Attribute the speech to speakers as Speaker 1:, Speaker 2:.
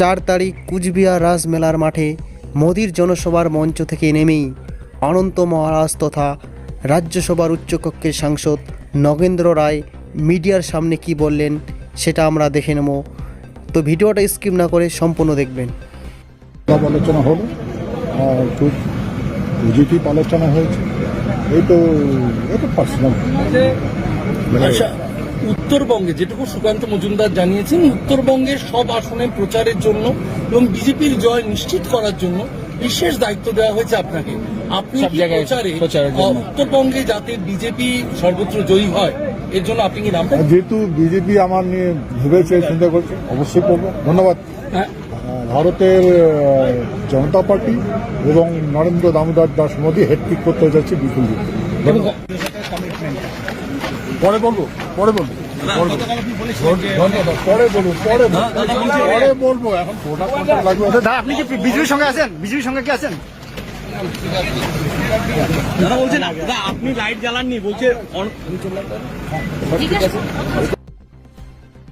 Speaker 1: চার তারিখ কুচবিহার রাসমেলার মাঠে মোদির জনসভার মঞ্চ থেকে নেমেই অনন্ত মহারাজ তথা রাজ্যসভার উচ্চকক্ষের সাংসদ নগেন্দ্র রায় মিডিয়ার সামনে কি বললেন সেটা আমরা দেখে নেব। তো ভিডিওটা স্কিপ না করে সম্পূর্ণ দেখবেন।
Speaker 2: সব আলোচনা হলো আর খুব পজিটিভ আলোচনা হয়েছে। এই তো এটা পার্সোনাল
Speaker 3: আচ্ছা। উত্তরবঙ্গে যেটুকু সুকান্ত মজুমদার জানিয়েছেন উত্তরবঙ্গের সব আসনে প্রচারের জন্য এবং বিজেপির জয় নিশ্চিত করার জন্য বিশেষ দায়িত্ব দেওয়া হয়েছে আপনাকে। আপনি প্রচারে। উত্তরবঙ্গে যাতে বিজেপি সর্বত্র জয়ী হয় এর জন্য আপনি কি নামবেন
Speaker 2: যেহেতু বিজেপি আমার নিয়ে ভেবেছে চিন্তা করছে অবশ্যই করব। ধন্যবাদ।
Speaker 3: হ্যাঁ।
Speaker 2: ভারতের জনতা পার্টি এবং নরেন্দ্র দামোদর দাস মোদী হেডপিক করতে যাচ্ছে বিপুল ধন্যবাদ পরে বলব। পরে বলব পরে বলব। পরে পরে বলব। এখন কোটা কোটা লাগবে
Speaker 4: দাদা আপনি কি বিজেপির সঙ্গে আছেন বিজেপির সঙ্গে কি আছেন
Speaker 5: দাদা বলছেন দাদা আপনি লাইট জ্বালাননি বলছে অন-